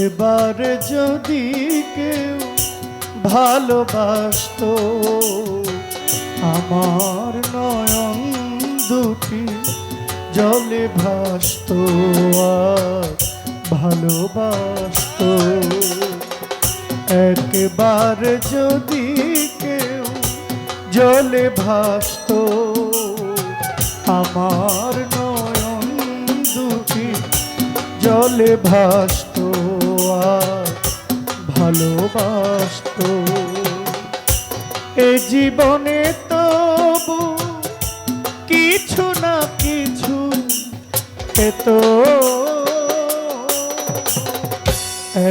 একবার যদি কেউ ভালোবাসত, আমার নয়ন দুটি জলে ভাসত ভালোবাসত। একবার যদি কেউ জলে ভাসত, আমার নয়ন দুটি জলে ভাসত ভালোবাসত। এ জীবনে তবু কিছু না কিছু পেত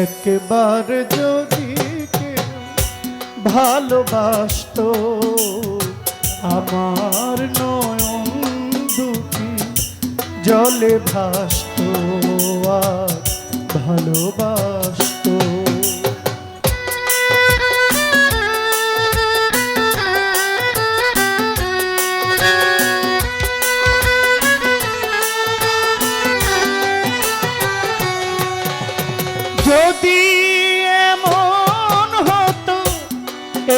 একবার যদি ভালোবাসত, আমার নয়ন দুটি জলে ভাসত, আর ভালোবাসত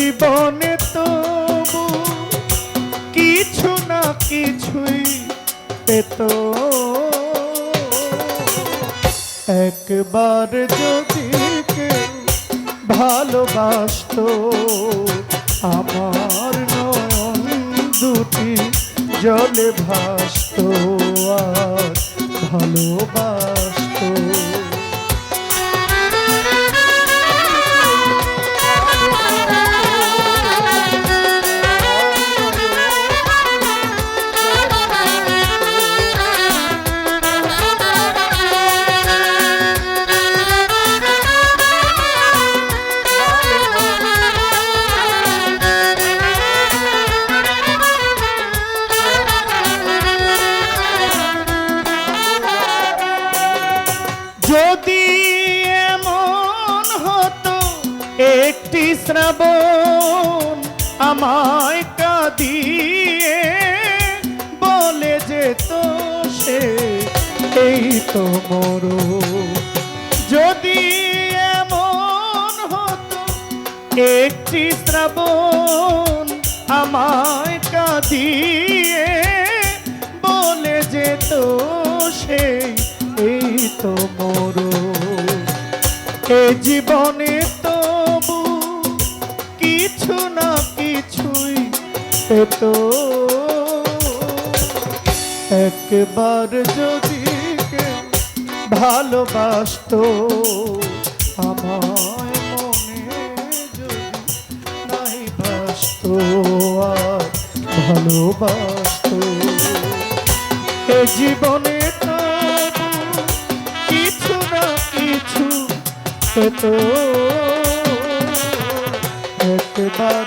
জীবনে তবু কিছু না কিছুই পেত। একবার যদি ভালোবাসত, আমার নয়ন দুটি জলে ভাসত। আর ভালোবাসত শ্রাবণ আমায় কাঁদিয়ে বলে যেত সে, এই তো মোর। যদি এমন হতো, একটি শ্রাবণ আমায় কাঁদিয়ে বলে যেত সেই এই তো মোর। এ জীবনে পেত একবার যদি ভালোবাসত, আমায় মনে যদি নাই বাসত আর ভালোবাসত। এ জীবনে কিছু না কিছু পেত। একবার